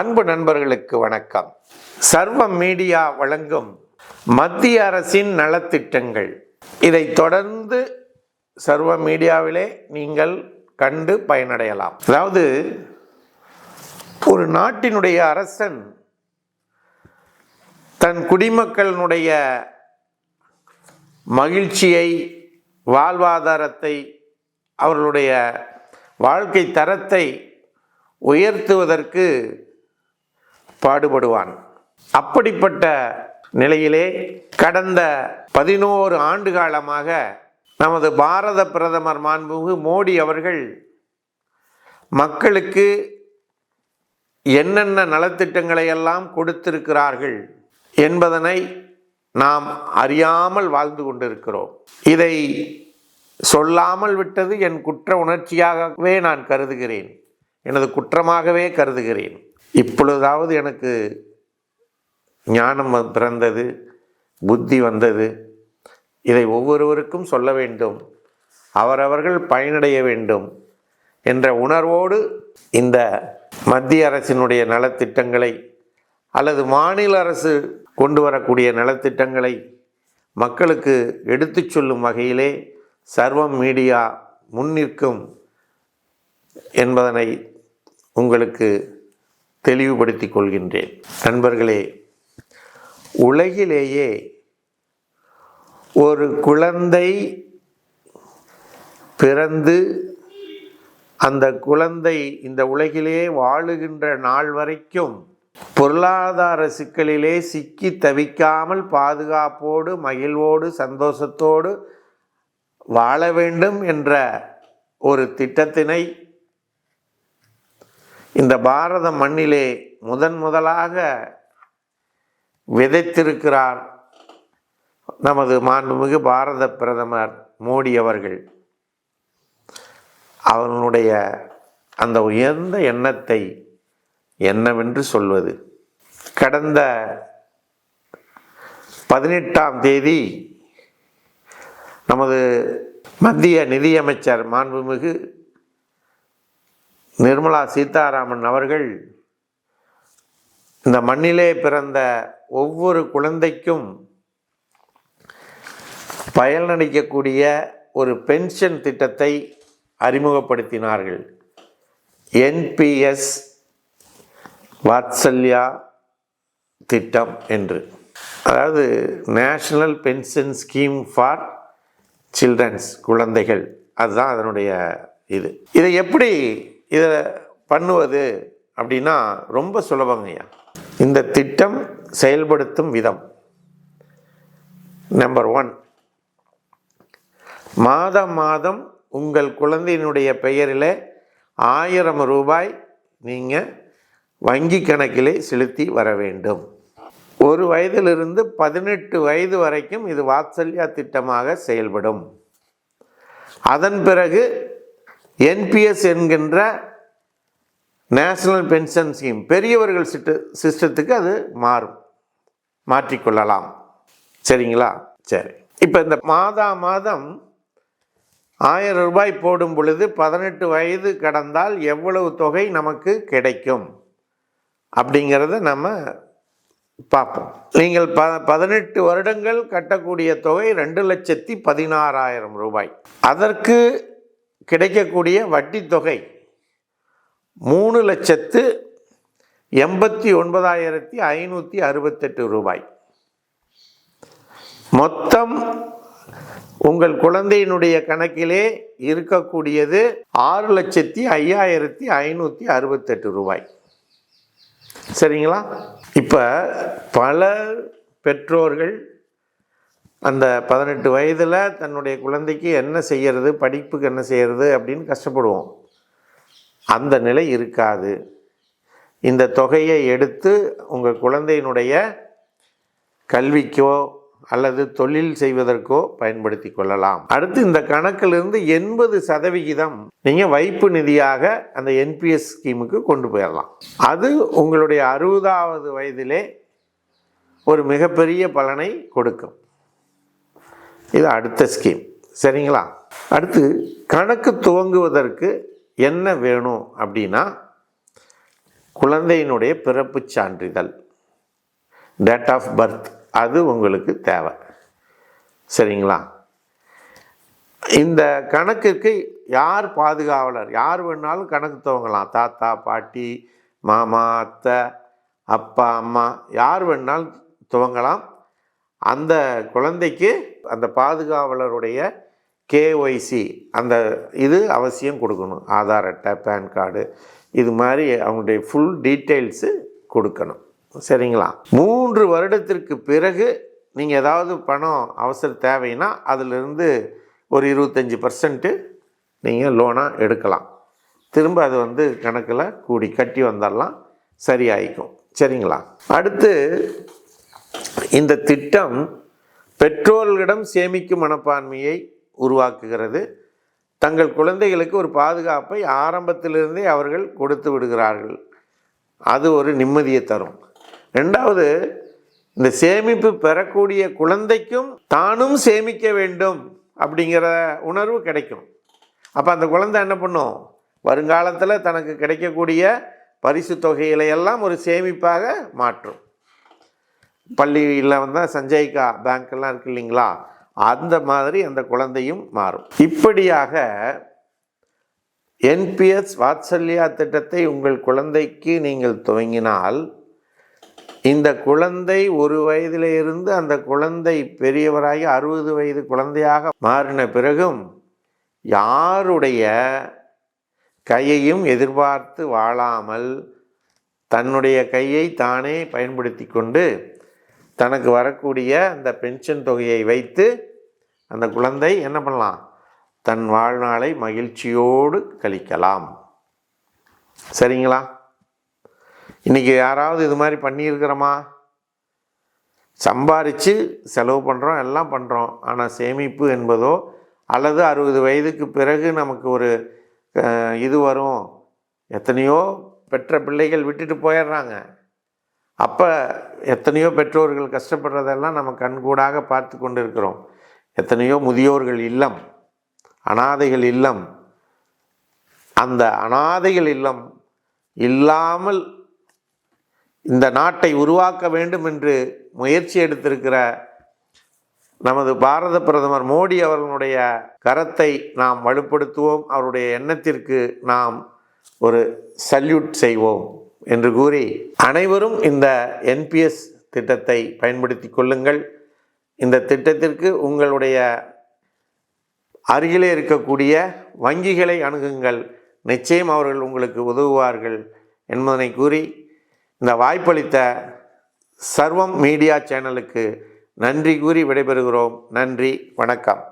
அன்பு நண்பர்களுக்கு வணக்கம். சர்வம் மீடியா வழங்கும் மத்திய அரசின் நலத்திட்டங்கள். இதை தொடர்ந்து சர்வ மீடியாவிலே நீங்கள் கண்டு பயனடையலாம். அதாவது ஒரு நாட்டினுடைய அரசன் தன் குடிமக்களினுடைய மகிழ்ச்சியை வாழ்வாதாரத்தை அவர்களுடைய வாழ்க்கை தரத்தை உயர்த்துவதற்கு பாடுபடுவான். அப்படிப்பட்ட நிலையிலே கடந்த பதினோரு ஆண்டு காலமாக நமது பாரத பிரதமர் மாண்புமிகு மோடி அவர்கள் மக்களுக்கு என்னென்ன நலத்திட்டங்களை எல்லாம் கொடுத்திருக்கிறார்கள் என்பதனை நாம் அறியாமல் வாழ்ந்து கொண்டிருக்கிறோம். இதை சொல்லாமல் விட்டது என் குற்ற உணர்ச்சியாகவே நான் கருதுகிறேன். எனது குற்றமாகவே கருதுகிறேன். இப்பொழுதாவது எனக்கு ஞானம் பிறந்தது புத்தி வந்தது. இதை ஒவ்வொருவருக்கும் சொல்ல வேண்டும். அவரவர்கள் பயனடைய வேண்டும் என்ற உணர்வோடு இந்த மத்திய அரசினுடைய நலத்திட்டங்களை அல்லது மாநில அரசு கொண்டு வரக்கூடிய நலத்திட்டங்களை மக்களுக்கு எடுத்துச் சொல்லும் வகையிலே சர்வம் மீடியா முன்னிற்கும் என்பதனை உங்களுக்கு தெளிவுபடுத்திக் கொள்கின்றேன். நண்பர்களே உலகிலேயே ஒரு குழந்தை பிறந்து அந்த குழந்தை இந்த உலகிலே வாழுகின்ற நாள் வரைக்கும் பொருளாதார சிக்கலிலே சிக்கி தவிக்காமல் பாதுகாப்போடு மகிழ்வோடு சந்தோஷத்தோடு வாழ வேண்டும் என்ற ஒரு திட்டத்தினை இந்த பாரத மண்ணிலே முதன் முதலாக விதைத்திருக்கிறார் நமது மாண்புமிகு பாரத பிரதமர் மோடி அவர்கள். அவனுடைய அந்த உயர்ந்த எண்ணத்தை என்னவென்று சொல்வது? கடந்த பதினெட்டாம் தேதி நமது மத்திய நிதியமைச்சர் மாண்புமிகு நிர்மலா சீதாராமன் அவர்கள் இந்த மண்ணிலே பிறந்த ஒவ்வொரு குழந்தைக்கும் பயனளிக்கக்கூடிய ஒரு பென்ஷன் திட்டத்தை அறிமுகப்படுத்தினார்கள். என்பிஎஸ் வாத்சல்யா திட்டம் என்று. அதாவது national pension scheme for childrens குழந்தைகள். அதுதான் அதனுடைய இது. இதை எப்படி இதை பண்ணுவது அப்படின்னா ரொம்ப சுலபங்கய்யா இந்த திட்டம் செயல்படுத்தும் விதம். நம்பர் ஒன் மாதம் மாதம் உங்கள் குழந்தையினுடைய பெயரில் ஆயிரம் ரூபாய் நீங்கள் வங்கி கணக்கிலே செலுத்தி வர வேண்டும். ஒரு வயதிலிருந்து பதினெட்டு வயது வரைக்கும் இது வாத்சல்யா திட்டமாக செயல்படும். அதன் பிறகு என்பிஎஸ் என்கின்ற நேஷனல் பென்ஷன் ஸ்கீம் பெரியவர்கள் சிட்ட சிஸ்டத்துக்கு அது மாறும். மாற்றிக்கொள்ளலாம். சரிங்களா? சரி. இப்போ இந்த மாதா மாதம் ஆயிரம் ரூபாய் போடும் பொழுது பதினெட்டு வயது கடந்தால் எவ்வளவு தொகை நமக்கு கிடைக்கும்? அப்படிங்கிறத நம்ம பார்ப்போம். நீங்கள் ப பதினெட்டு வருடங்கள் கட்டக்கூடிய தொகை ரெண்டு லட்சத்தி பதினாறாயிரம் ரூபாய். அதற்கு கிடைக்கக்கூடிய வட்டி தொகை மூணு லட்சத்து எண்பத்தி ஒன்பதாயிரத்தி ஐநூற்றி அறுபத்தெட்டு ரூபாய். மொத்தம் உங்கள் குழந்தையினுடைய கணக்கிலே இருக்கக்கூடியது ஆறு லட்சத்தி ஐயாயிரத்தி ஐநூற்றி அறுபத்தெட்டு ரூபாய். சரிங்களா? இப்போ பல பெற்றோர்கள் அந்த பதினெட்டு வயதில் தன்னுடைய குழந்தைக்கு என்ன செய்கிறது படிப்புக்கு என்ன செய்கிறது அப்படின்னு கஷ்டப்படுவோம். அந்த நிலை இருக்காது. இந்த தொகையை எடுத்து உங்கள் குழந்தையினுடைய கல்விக்கோ அல்லது தொழில் செய்வதற்கோ பயன்படுத்தி கொள்ளலாம். அடுத்து இந்த கணக்கிலிருந்து எண்பது சதவிகிதம் நீங்கள் வைப்பு நிதியாக அந்த என்பிஎஸ் ஸ்கீமுக்கு கொண்டு போயிடலாம் அது உங்களுடைய அறுபதாவது வயதிலே ஒரு மிகப்பெரிய பலனை கொடுக்கும். இது அடுத்த ஸ்கீம் சரிங்களா? அடுத்து கணக்கு துவங்குவதற்கு என்ன வேணும் அப்படின்னா குழந்தையினுடைய பிறப்புச் சான்றிதழ் டேட் ஆஃப் பர்த் அது உங்களுக்கு தேவை. சரிங்களா? இந்த கணக்குக்கு யார் பாதுகாவலர்? யார் வேணாலும் கணக்கு துவங்கலாம். தாத்தா பாட்டி மாமா அத்தை அப்பா அம்மா யார் வேணாலும் துவங்கலாம். அந்த குழந்தைக்கு அந்த பாதுகாவலருடைய கேஒய்சி அந்த இது அவசியம் கொடுக்கணும். ஆதார் அட்டை பேன் கார்டு இது மாதிரி அவங்களுடைய ஃபுல் டீட்டெயில்ஸு கொடுக்கணும். சரிங்களா? மூன்று வருடத்திற்கு பிறகு நீங்கள் ஏதாவது பணம் அவசர தேவைன்னா அதிலிருந்து ஒரு இருபத்தஞ்சி பர்சன்ட்டு நீங்கள் லோனாக எடுக்கலாம். திரும்ப அது வந்து கணக்கில் கூடி கட்டி வந்தாலாம் சரியாயிக்கும். சரிங்களா? அடுத்து இந்த திட்டம் பெற்றோர்களிடம் சேமிக்கும் மனப்பான்மையை உருவாக்குகிறது. தங்கள் குழந்தைகளுக்கு ஒரு பாதுகாப்பை ஆரம்பத்திலிருந்தே அவர்கள் கொடுத்து விடுகிறார்கள். அது ஒரு நிம்மதியை தரும். ரெண்டாவது இந்த சேமிப்பு பெறக்கூடிய குழந்தைக்கும் தானும் சேமிக்க வேண்டும் அப்படிங்கிற உணர்வு கிடைக்கும். அப்போ அந்த குழந்தை என்ன பண்ணும்? வருங்காலத்தில் தனக்கு கிடைக்கக்கூடிய பரிசு தொகைகளை எல்லாம் ஒரு சேமிப்பாக மாற்றும். பள்ளியில் வந்தால் சஞ்சய்கா பேங்க்கெல்லாம் இருக்கு இல்லைங்களா? அந்த மாதிரி அந்த குழந்தையும் மாறும். இப்படியாக என்பிஎஸ் வாத்சல்யா திட்டத்தை உங்கள் குழந்தைக்கு நீங்கள் துவங்கினால் இந்த குழந்தை ஒரு வயதிலிருந்து அந்த குழந்தை பெரியவராகி அறுபது வயது குழந்தையாக மாறின பிறகும் யாருடைய கையையும் எதிர்பார்த்து வாழாமல் தன்னுடைய கையை தானே பயன்படுத்தி கொண்டு தனக்கு வரக்கூடிய அந்த பென்ஷன் தொகையை வைத்து அந்த குழந்தை என்ன பண்ணலாம்? தன் வாழ்நாளை மகிழ்ச்சியோடு கழிக்கலாம். சரிங்களா? இன்றைக்கி யாராவது இது மாதிரி பண்ணியிருக்கிறோமா? சம்பாரித்து செலவு பண்ணுறோம் எல்லாம் பண்ணுறோம் ஆனால் சேமிப்பு என்பதோ அல்லது அறுபது வயதுக்கு பிறகு நமக்கு ஒரு இது வரும். எத்தனையோ பெற்ற பிள்ளைகள் விட்டுட்டு போயிடுறாங்க. அப்போ எத்தனையோ பெற்றோர்கள் கஷ்டப்படுறதெல்லாம் நம்ம கண்கூடாக பார்த்து கொண்டு இருக்கிறோம் எத்தனையோ முதியோர்கள் இல்லம் அனாதைகள் இல்லம். அந்த அனாதைகள் இல்லம் இல்லாமல் இந்த நாட்டை உருவாக்க வேண்டும் என்று முயற்சி எடுத்திருக்கிற நமது பாரத பிரதமர் மோடி அவர்களுடைய கரத்தை நாம் வலுப்படுத்துவோம். அவருடைய எண்ணத்திற்கு நாம் ஒரு சல்யூட் செய்வோம். என்று கூறி அனைவரும் இந்த என்பிஎஸ் திட்டத்தை பயன்படுத்தி கொள்ளுங்கள். இந்த திட்டத்திற்கு உங்களுடைய அருகிலே இருக்கக்கூடிய வங்கிகளை அணுகுங்கள். நிச்சயம் அவர்கள் உங்களுக்கு உதவுவார்கள் என்பதனை கூறி இந்த வாய்ப்பளித்த சர்வம் மீடியா சேனலுக்கு நன்றி கூறி விடைபெறுகிறோம். நன்றி வணக்கம்.